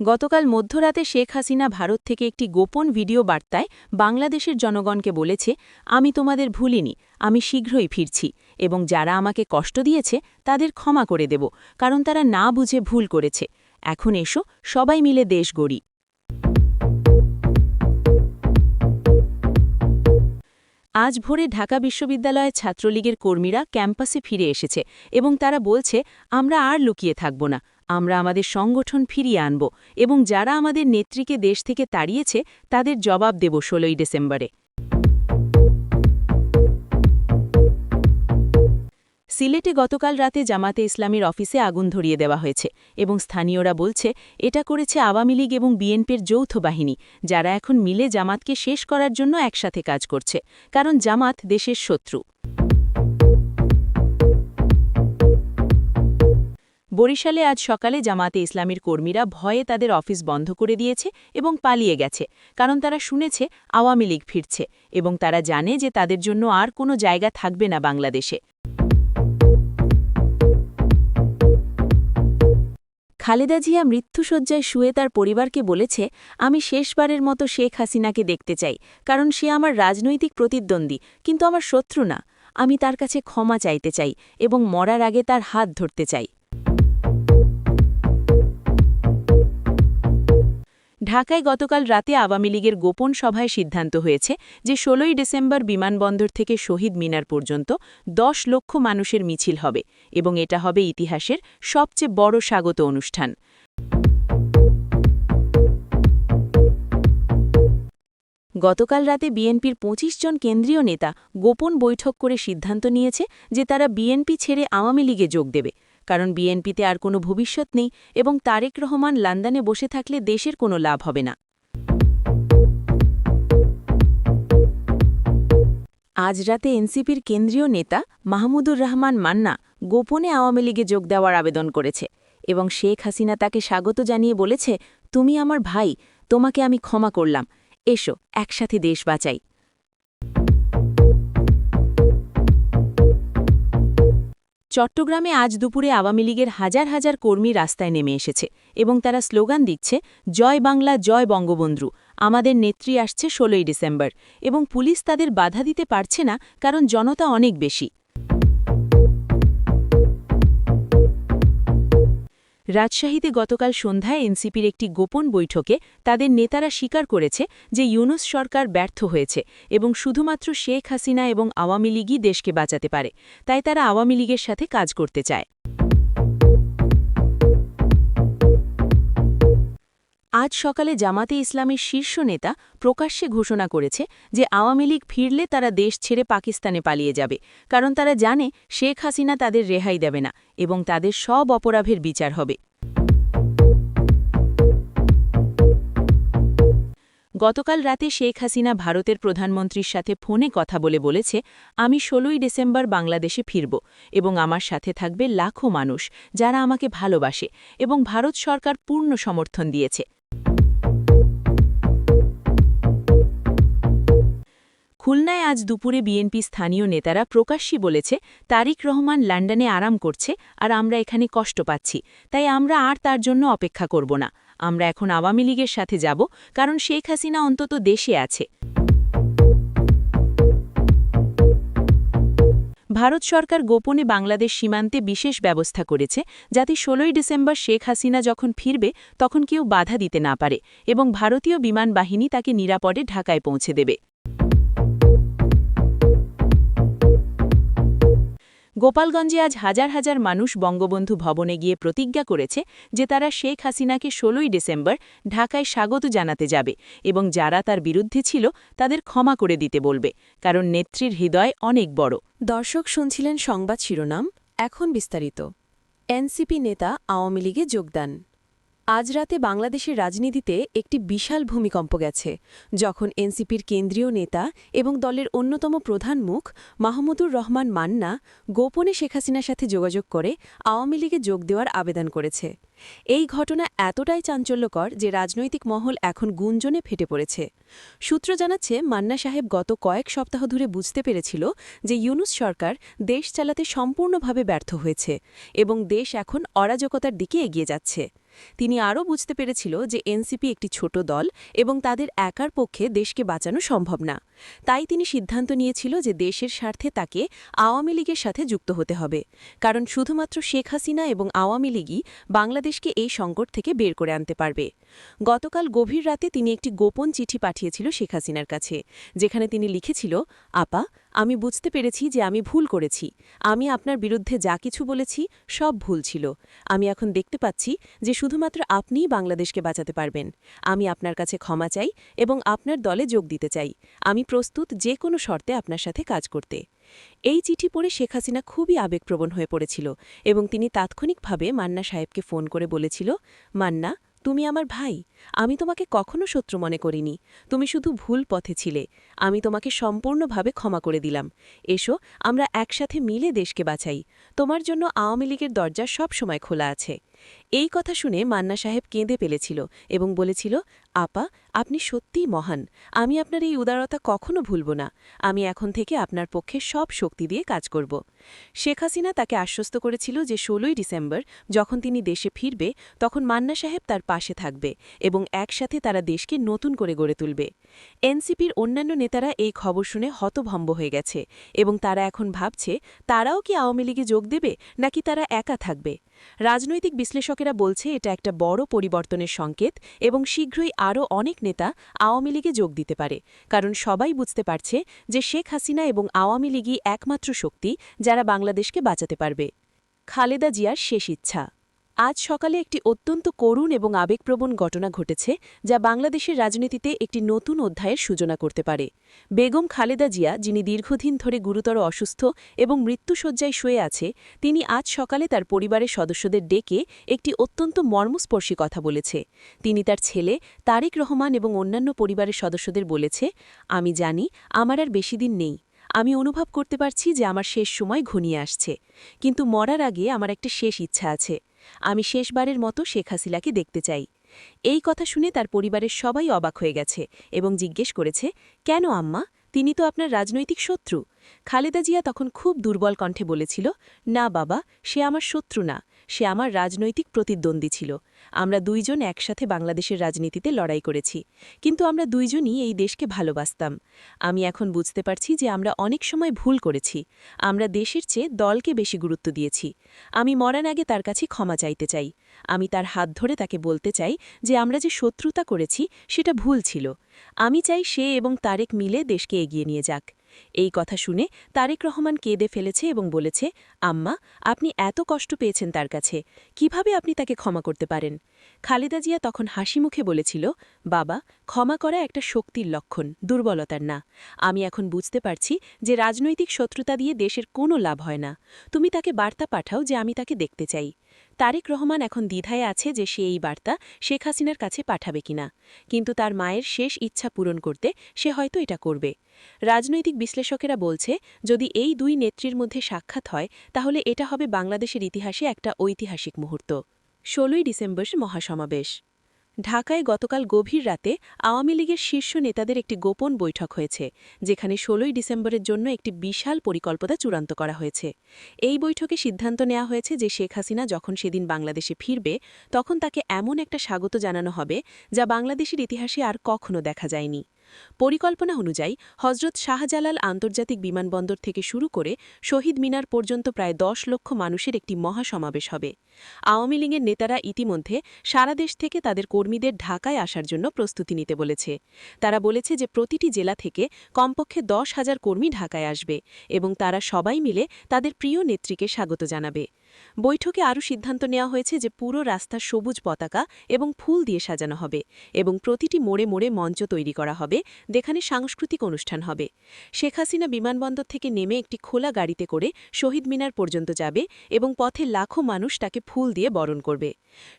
গতকাল মধ্যরাতে শেখ হাসিনা ভারত থেকে একটি গোপন ভিডিও বার্তায় বাংলাদেশের জনগণকে বলেছে, আমি তোমাদের ভুলিনি, আমি শীঘ্রই ফিরছি, এবং যারা আমাকে কষ্ট দিয়েছে, তাদের ক্ষমা করে দেব, কারণ তারা না বুঝে ভুল করেছে। এখন এসো, সবাই মিলে দেশ গড়ি। আজ ভোরে ঢাকা বিশ্ববিদ্যালয়ের ছাত্রলীগের কর্মীরা ক্যাম্পাসে ফিরে এসেছে এবং তারা বলছে, আমরা আর লুকিয়ে থাকব না আমরা আমাদের সংগঠন ফিরিয়ে আনব এবং যারা আমাদের নেত্রীকে দেশ থেকে তাড়িয়েছে, তাদের জবাব দেব ষোলোই ডিসেম্বরে। সিলেটে গতকাল রাতে জামাতে ইসলামের অফিসে আগুন ধরিয়ে দেওয়া হয়েছে এবং স্থানীয়রা বলছে, এটা করেছে আওয়ামী লীগ এবং বিএনপির যৌথ বাহিনী, যারা এখন মিলে জামাতকে শেষ করার জন্য একসাথে কাজ করছে, কারণ জামাত দেশের শত্রু। বরিশালে আজ সকালে জামাতে ইসলামীর কর্মীরা ভয়ে তাদের অফিস বন্ধ করে দিয়েছে এবং পালিয়ে গেছে, কারণ তারা শুনেছে আওয়ামী লীগ ফিরছে এবং তারা জানে যে তাদের জন্য আর কোনো জায়গা থাকবে না বাংলাদেশে। খালেদা জিয়া মৃত্যুসজ্জায় শুয়ে তার পরিবারকে বলেছে, আমি শেষবারের মতো শেখ হাসিনাকে দেখতে চাই, কারণ সে আমার রাজনৈতিক প্রতিদ্বন্দ্বী, কিন্তু আমার শত্রু না। আমি তার কাছে ক্ষমা চাইতে চাই এবং মরার আগে তার হাত ধরতে চাই। ঢাকায় গতকাল রাতে আওয়ামী লীগের গোপন সভায় সিদ্ধান্ত হয়েছে যে ষোলোই ডিসেম্বর বিমানবন্দর থেকে শহীদ মিনার পর্যন্ত দশ লক্ষ মানুষের মিছিল হবে এবং এটা হবে ইতিহাসের সবচেয়ে বড় স্বাগত অনুষ্ঠান। গতকাল রাতে বিএনপির ২৫ জন কেন্দ্রীয় নেতা গোপন বৈঠক করে সিদ্ধান্ত নিয়েছে যে তারা বিএনপি ছেড়ে আওয়ামী লীগে যোগ দেবে। কারণ বিএনপিতে আর কোনো ভবিষ্যৎ নেই এবং তারেক রহমান লন্ডনে বসে থাকলে দেশের কোনো লাভ হবে না। আজ রাতে এনসিপির কেন্দ্রীয় নেতা মাহমুদুর রহমান মান্না গোপনে আওয়ামী লীগে যোগ দেওয়ার আবেদন করেছে এবং শেখ হাসিনা তাকে স্বাগত জানিয়ে বলেছে, তুমি আমার ভাই, তোমাকে আমি ক্ষমা করলাম। এসো, একসাথে দেশ বাঁচাই। চট্টগ্রামে আজ দুপুরে আওয়ামী লীগের হাজার হাজার কর্মী রাস্তায় নেমে এসেছে এবং তারা স্লোগান দিচ্ছে, জয় বাংলা, জয় বঙ্গবন্ধু। আমাদের নেত্রী আসছে ষোলোই ডিসেম্বর এবং পুলিশ তাদের বাধা দিতে পারছে না কারণ জনতা অনেক বেশি। রাজশাহীতে গতকাল সন্ধ্যায় এনসিপির একটি গোপন বৈঠকে তাদের নেতারা স্বীকার করেছে যে ইউনুস সরকার ব্যর্থ হয়েছে এবং শুধুমাত্র শেখ হাসিনা এবং আওয়ামী লীগই দেশকে বাঁচাতে পারে। তাই তারা আওয়ামী লীগের সাথে কাজ করতে চায়। আজ সকালে জামাতে ইসলামের শীর্ষ নেতা প্রকাশ্যে ঘোষণা করেছে যে আওয়ামী লীগ ফিরলে তারা দেশ ছেড়ে পাকিস্তানে পালিয়ে যাবে, কারণ তারা জানে শেখ হাসিনা তাদের রেহাই দেবে না এবং তাদের সব অপরাধের বিচার হবে। গতকাল রাতে শেখ হাসিনা ভারতের প্রধানমন্ত্রীর সাথে ফোনে কথা বলে বলেছে, আমি ষোলোই ডিসেম্বর বাংলাদেশে ফিরব এবং আমার সাথে থাকবে লাখো মানুষ যারা আমাকে ভালোবাসে এবং ভারত সরকার পূর্ণ সমর্থন দিয়েছে। খুলনায় আজ দুপুরে বিএনপি স্থানীয় নেতারা প্রকাশ্যে বলেছে, তারিক রহমান লন্ডনে আরাম করছে আর আমরা এখানে কষ্ট পাচ্ছি, তাই আমরা আর তার জন্য অপেক্ষা করব না। আমরা এখন আওয়ামী লীগের সাথে যাব, কারণ শেখ হাসিনা অন্তত দেশে আছে। ভারত সরকার গোপনে বাংলাদেশ সীমান্তে বিশেষ ব্যবস্থা করেছে, যাতে ষোলোই ডিসেম্বর শেখ হাসিনা যখন ফিরবে, তখন কেউ বাধা দিতে না পারে এবং ভারতীয় বিমান বাহিনী তাকে নিরাপদে ঢাকায় পৌঁছে দেবে। গোপালগঞ্জে আজ হাজার হাজার মানুষ বঙ্গবন্ধু ভবনে গিয়ে প্রতিজ্ঞা করেছে যে তারা শেখ হাসিনাকে ষোলোই ডিসেম্বর ঢাকায় স্বাগত জানাতে যাবে এবং যারা তার বিরুদ্ধে ছিল তাদের ক্ষমা করে দিতে বলবে, কারণ নেত্রীর হৃদয় অনেক বড়। দর্শক শুনছিলেন সংবাদ শিরোনাম, এখন বিস্তারিত। এনসিপি নেতা আওয়ামী লীগে যোগদান। আজ রাতে বাংলাদেশের রাজনীতিতে একটি বিশাল ভূমিকম্প গেছে, যখন এনসিপির কেন্দ্রীয় নেতা এবং দলের অন্যতম প্রধান মুখ মাহমুদুর রহমান মান্না গোপনে শেখ হাসিনার সাথে যোগাযোগ করে আওয়ামী লীগে যোগ দেওয়ার আবেদন করেছে। এই ঘটনা এতটাই চাঞ্চল্যকর যে রাজনৈতিক মহল এখন গুঞ্জনে ফেটে পড়েছে। সূত্র জানাচ্ছে, মান্না সাহেব গত কয়েক সপ্তাহ ধরে বুঝতে পেরেছিল যে ইউনুস সরকার দেশ চালাতে সম্পূর্ণভাবে ব্যর্থ হয়েছে এবং দেশ এখন অরাজকতার দিকে এগিয়ে যাচ্ছে। তিনি আরও বুঝতে পেরেছিল যে এনসিপি একটি ছোট দল এবং তাদের একার পক্ষে দেশকে বাঁচানো সম্ভব না। তাই তিনি সিদ্ধান্ত নিয়েছিল যে দেশের স্বার্থে তাকে আওয়ামী লীগের সাথে যুক্ত হতে হবে। কারণ শুধুমাত্র শেখ হাসিনা এবং আওয়ামী লীগই বাংলাদেশকে এই সংকট থেকে বের করে আনতে পারবে। গতকাল গভীর রাতে তিনি একটি গোপন চিঠি পাঠিয়েছিল শেখ হাসিনার কাছে, যেখানে তিনি লিখেছিল, আপা আমি বুঝতে পেরেছি যে আমি ভুল করেছি। আমি আপনার বিরুদ্ধে যা কিছু বলেছি, সব ভুল ছিল। আমি এখন দেখতে পাচ্ছি যে শুধুমাত্র আপনিই বাংলাদেশকে বাঁচাতে পারবেন। আমি আপনার কাছে ক্ষমা চাই এবং আপনার দলে যোগ দিতে চাই। আমি প্রস্তুত যে কোনো শর্তে আপনার সাথে কাজ করতে। এই চিঠি পড়ে শেখ হাসিনা খুবই আবেগপ্রবণ হয়ে পড়েছিল এবং তিনি তাৎক্ষণিকভাবে মান্না সাহেবকে ফোন করে বলেছিল, মান্না তুমি আমার ভাই। আমি তোমাকে কখনো শত্রু মনে করিনি। তুমি শুধু ভুল পথে ছিলে। আমি তোমাকে সম্পূর্ণভাবে ক্ষমা করে দিলাম। এসো, আমরা একসাথে মিলে দেশকে বাঁচাই। তোমার জন্য আওয়ামী লীগের দরজা সবসময় খোলা আছে। এই কথা শুনে মান্না সাহেব কেঁদে পেলেছিল এবং বলেছিল, আপা, আপনি সত্যিই মহান। আমি আপনার এই উদারতা কখনো ভুলব না। আমি এখন থেকে আপনার পক্ষে সব শক্তি দিয়ে কাজ করব। শেখ হাসিনা তাকে আশ্বস্ত করেছিল যে ষোলোই ডিসেম্বর যখন তিনি দেশে ফিরবে, তখন মান্না সাহেব তার পাশে থাকবে এবং একসাথে তারা দেশকে নতুন করে গড়ে তুলবে। এনসিপির অন্যান্য নেতারা এই খবর শুনে হতভম্ব হয়ে গেছে এবং তারা এখন ভাবছে, তারাও কি আওয়ামী লীগে যোগ দেবে নাকি তারা একা থাকবে? রাজনৈতিক বিশ্লেষকেরা বলছে, এটা একটা বড় পরিবর্তনের সংকেত এবং শীঘ্রই আরও অনেক নেতা আওয়ামী লীগে যোগ দিতে পারে। কারণ সবাই বুঝতে পারছে যে শেখ হাসিনা এবং আওয়ামী লীগই একমাত্র শক্তি যারা বাংলাদেশকে বাঁচাতে পারবে। খালেদা জিয়ার শেষ ইচ্ছা। আজ সকালে একটি অত্যন্ত করুণ এবং আবেগপ্রবণ ঘটনা ঘটেছে, যা বাংলাদেশের রাজনীতিতে একটি নতুন অধ্যায়ের সূচনা করতে পারে। বেগম খালেদা জিয়া, যিনি দীর্ঘদিন ধরে গুরুতর অসুস্থ এবং মৃত্যুসজ্জায় শুয়ে আছে, তিনি আজ সকালে তার পরিবারের সদস্যদের ডেকে একটি অত্যন্ত মর্মস্পর্শী কথা বলেছে। তিনি তার ছেলে তারেক রহমান এবং অন্যান্য পরিবারের সদস্যদের বলেছে, আমি জানি আমার আর বেশি দিন নেই। আমি অনুভব করতে পারছি যে আমার শেষ সময় ঘনিয়ে আসছে। কিন্তু মরার আগে আমার একটা শেষ ইচ্ছা আছে। আমি শেষবারের মতো শেখ হাসিলাকে দেখতে চাই। এই কথা শুনে তার পরিবারের সবাই অবাক হয়ে গেছে এবং জিজ্ঞেস করেছে, কেন আম্মা? তিনি তো আপনার রাজনৈতিক শত্রু। খালেদা জিয়া তখন খুব দুর্বল কণ্ঠে বলেছিল, না বাবা, সে আমার শত্রু না। সে আমার রাজনৈতিক প্রতিদ্বন্দ্বী ছিল। আমরা দুইজন একসাথে বাংলাদেশের রাজনীতিতে লড়াই করেছি। কিন্তু আমরা দুইজনই এই দেশকে ভালোবাসতাম। আমি এখন বুঝতে পারছি যে আমরা অনেক সময় ভুল করেছি। আমরা দেশের চেয়ে দলকে বেশি গুরুত্ব দিয়েছি। আমি মরান আগে তার কাছে ক্ষমা চাইতে চাই। আমি তার হাত ধরে তাকে বলতে চাই যে আমরা যে শত্রুতা করেছি সেটা ভুল ছিল। আমি চাই সে এবং তারেক মিলে দেশকে এগিয়ে নিয়ে যাক। এই কথা শুনে তারেক রহমান কেঁদে ফেলেছে এবং বলেছে, আম্মা, আপনি এত কষ্ট পেয়েছেন তার কাছে, কীভাবে আপনি তাকে ক্ষমা করতে পারেন? খালেদা জিয়া তখন হাসি মুখে বলেছিল, বাবা, ক্ষমা করা একটা শক্তির লক্ষণ, দুর্বলতার না। আমি এখন বুঝতে পারছি যে রাজনৈতিক শত্রুতা দিয়ে দেশের কোনো লাভ হয় না। তুমি তাকে বার্তা পাঠাও যে আমি তাকে দেখতে চাই। তারেক রহমান এখন দ্বিধায় আছে যে সে এই বার্তা শেখ হাসিনার কাছে পাঠাবে কিনা। কিন্তু তার মায়ের শেষ ইচ্ছা পূরণ করতে সে হয়তো এটা করবে। রাজনৈতিক বিশ্লেষকেরা বলছে, যদি এই দুই নেত্রীর মধ্যে সাক্ষাৎ হয়, তাহলে এটা হবে বাংলাদেশের ইতিহাসে একটা ঐতিহাসিক মুহূর্ত। ষোলোই ডিসেম্বর মহাসমাবেশ। ঢাকায় গতকাল গভীর রাতে আওয়ামী লীগের শীর্ষ নেতাদের একটি গোপন বৈঠক হয়েছে, যেখানে ষোলোই ডিসেম্বরের জন্য একটি বিশাল পরিকল্পনা চূড়ান্ত করা হয়েছে। এই বৈঠকে সিদ্ধান্ত নেওয়া হয়েছে যে শেখ হাসিনা যখন সেদিন বাংলাদেশে ফিরবে, তখন তাকে এমন একটা স্বাগত জানানো হবে যা বাংলাদেশের ইতিহাসে আর কখনো দেখা যায়নি। পরিকল্পনা অনুযায়ী, হজরত শাহজালাল আন্তর্জাতিক বিমানবন্দর থেকে শুরু করে শহীদ মিনার পর্যন্ত প্রায় দশ লক্ষ মানুষের একটি মহাসমাবেশ হবে। আওয়ামী লীগের নেতারা ইতিমধ্যে সারা দেশ থেকে তাদের কর্মীদের ঢাকায় আসার জন্য প্রস্তুতি নিতে বলেছে। তারা বলেছে যে প্রতিটি জেলা থেকে কমপক্ষে দশ হাজার কর্মী ঢাকায় আসবে এবং তারা সবাই মিলে তাদের প্রিয় নেত্রীকে স্বাগত জানাবে। বৈঠকে আরও সিদ্ধান্ত নেওয়া হয়েছে যে পুরো রাস্তা সবুজ পতাকা এবং ফুল দিয়ে সাজানো হবে এবং প্রতিটি মোড়ে মোড়ে মঞ্চ তৈরি করা হবে, যেখানে সাংস্কৃতিক অনুষ্ঠান হবে। শেখ হাসিনা বিমানবন্দর থেকে নেমে একটি খোলা গাড়িতে করে শহীদ মিনার পর্যন্ত যাবে এবং পথে লাখো মানুষ তাকে ফুল দিয়ে বরণ করবে।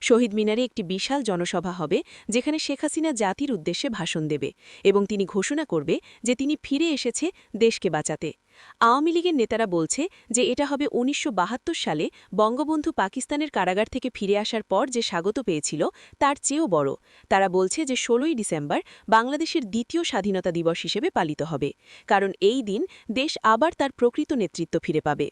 শহীদ মিনারে একটি বিশাল জনসভা হবে, যেখানে শেখ হাসিনা জাতির উদ্দেশ্যে ভাষণ দেবে এবং তিনি ঘোষণা করবে যে তিনি ফিরে এসেছে দেশকে বাঁচাতে। আওয়ামী লীগের নেতারা বলছে যে এটা হবে উনিশশো বাহাত্তর সালে বঙ্গবন্ধু পাকিস্তানের কারাগার থেকে ফিরে আসার পর যে স্বাগত পেয়েছিল, তার চেয়েও বড়। তারা বলছে যে ষোলোই ডিসেম্বর বাংলাদেশের দ্বিতীয় স্বাধীনতা দিবস হিসেবে পালিত হবে, কারণ এই দিন দেশ আবার তার প্রকৃত নেতৃত্ব ফিরে পাবে।